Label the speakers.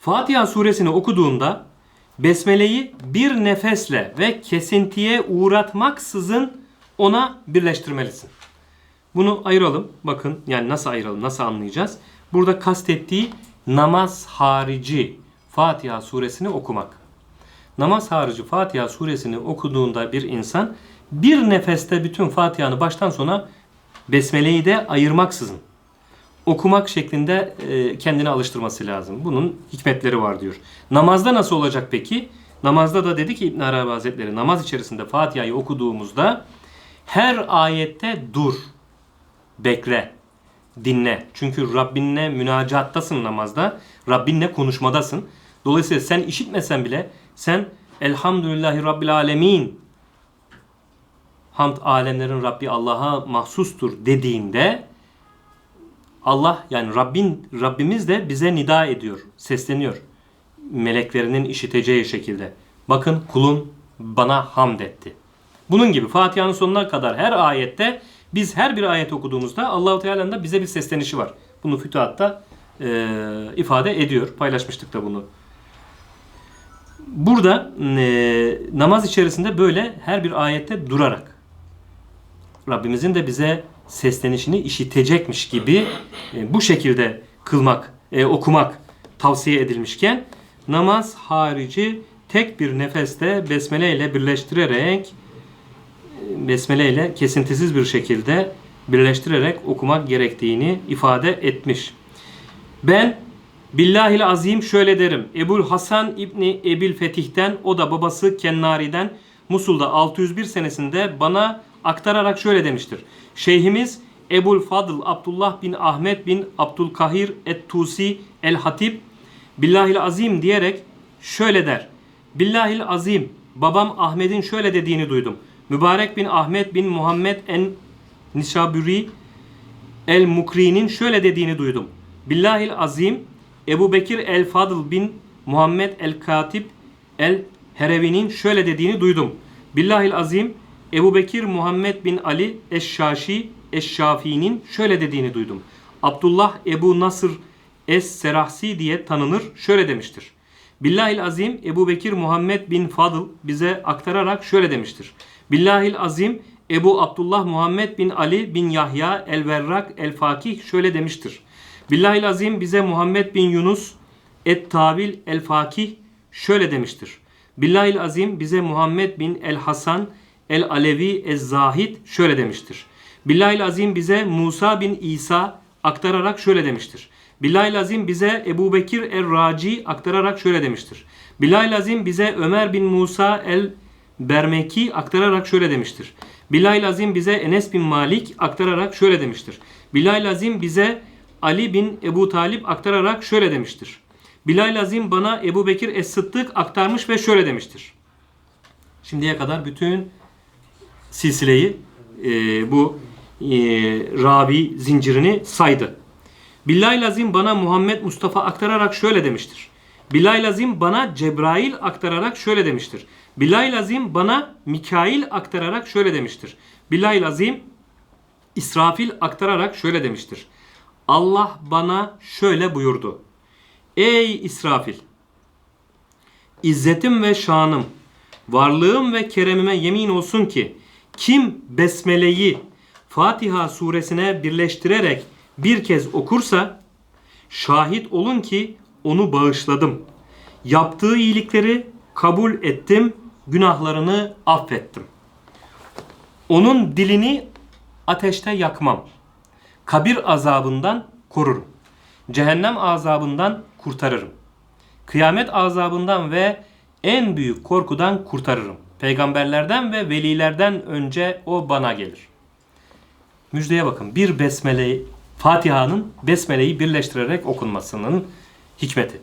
Speaker 1: Fatiha suresini okuduğunda Besmele'yi bir nefesle ve kesintiye uğratmaksızın ona birleştirmelisin. Bunu ayıralım. Bakın yani nasıl ayıralım, nasıl anlayacağız? Burada kastettiği namaz harici Fatiha suresini okumak. Namaz harici Fatiha suresini okuduğunda bir insan bir nefeste bütün Fatiha'nı baştan sona Besmele'yi de ayırmaksızın okumak şeklinde e, kendini alıştırması lazım. Bunun hikmetleri var diyor. Namazda nasıl olacak peki? Namazda da dedi ki İbn Arabi Hazretleri namaz içerisinde Fatiha'yı okuduğumuzda her ayette dur, bekle, dinle. Çünkü Rabbinle münacattasın namazda. Rabbinle konuşmadasın. Dolayısıyla sen işitmesen bile sen Elhamdülillahi Rabbil Alemin Hamd alemlerin Rabbi Allah'a mahsustur dediğinde Allah yani Rabbin Rabbimiz de bize nida ediyor, sesleniyor. Meleklerinin işiteceği şekilde. Bakın kulum bana hamd etti. Bunun gibi Fatiha'nın sonuna kadar her ayette biz her bir ayet okuduğumuzda Allahu Teala'nın da bize bir seslenişi var. Bunu Fütuhat'ta e, ifade ediyor. Paylaşmıştık da bunu. Burada e, namaz içerisinde böyle her bir ayette durarak Rabbimizin de bize seslenişini işitecekmiş gibi e, bu şekilde kılmak, e, okumak tavsiye edilmişken namaz harici tek bir nefeste besmele ile birleştirerek e, besmele ile kesintisiz bir şekilde birleştirerek okumak gerektiğini ifade etmiş. Ben Billahil azim şöyle derim. Ebul Hasan İbni Ebil Fetih'ten o da babası Kennari'den Musul'da 601 senesinde bana aktararak şöyle demiştir. Şeyhimiz Ebul Fadıl Abdullah bin Ahmet bin Abdülkahir Et-Tusi El-Hatip Billahil Azim diyerek şöyle der. Billahil Azim babam Ahmet'in şöyle dediğini duydum. Mübarek bin Ahmet bin Muhammed en Nisaburi El Mukri'nin şöyle dediğini duydum. Billahil Azim Ebu Bekir El Fadıl bin Muhammed El Katip El Herevi'nin şöyle dediğini duydum. Billahil Azim Ebu Bekir Muhammed bin Ali Eşşaşi Eşşafi'nin şöyle dediğini duydum. Abdullah Ebu Nasır Es-Serahsi diye tanınır şöyle demiştir. Billahil Azim Ebu Bekir Muhammed bin Fadıl bize aktararak şöyle demiştir. Billahil Azim Ebu Abdullah Muhammed bin Ali bin Yahya El-Verrak El-Fakih şöyle demiştir. Billahil Azim bize Muhammed bin Yunus Et-Tavil El-Fakih şöyle demiştir. Billahil Azim bize Muhammed bin El-Hasan El-Alevi Ez-Zahid şöyle demiştir. Billahil Azim bize Musa bin İsa aktararak şöyle demiştir. Billahil Azim bize Ebu Bekir Er-Raci aktararak şöyle demiştir. Billahil Azim bize Ömer bin Musa El-Bermeki aktararak şöyle demiştir. Billahil Azim bize Enes bin Malik aktararak şöyle demiştir. Billahil Azim bize Ali bin Ebu Talip aktararak şöyle demiştir. Bilal Azim bana Ebu Bekir Es-Sıddık aktarmış ve şöyle demiştir. Şimdiye kadar bütün silsileyi e, bu e, Rabi zincirini saydı. Billahi Azim bana Muhammed Mustafa aktararak şöyle demiştir. Billahi Azim bana Cebrail aktararak şöyle demiştir. Billahi Azim bana Mikail aktararak şöyle demiştir. Billahi Azim İsrafil aktararak şöyle demiştir. Allah bana şöyle buyurdu. Ey İsrafil! İzzetim ve şanım, varlığım ve keremime yemin olsun ki kim Besmele'yi Fatiha suresine birleştirerek bir kez okursa şahit olun ki onu bağışladım. Yaptığı iyilikleri kabul ettim, günahlarını affettim. Onun dilini ateşte yakmam. Kabir azabından korurum. Cehennem azabından kurtarırım. Kıyamet azabından ve en büyük korkudan kurtarırım. Peygamberlerden ve velilerden önce o bana gelir. Müjdeye bakın. Bir besmele Fatiha'nın besmeleyi birleştirerek okunmasının hikmeti.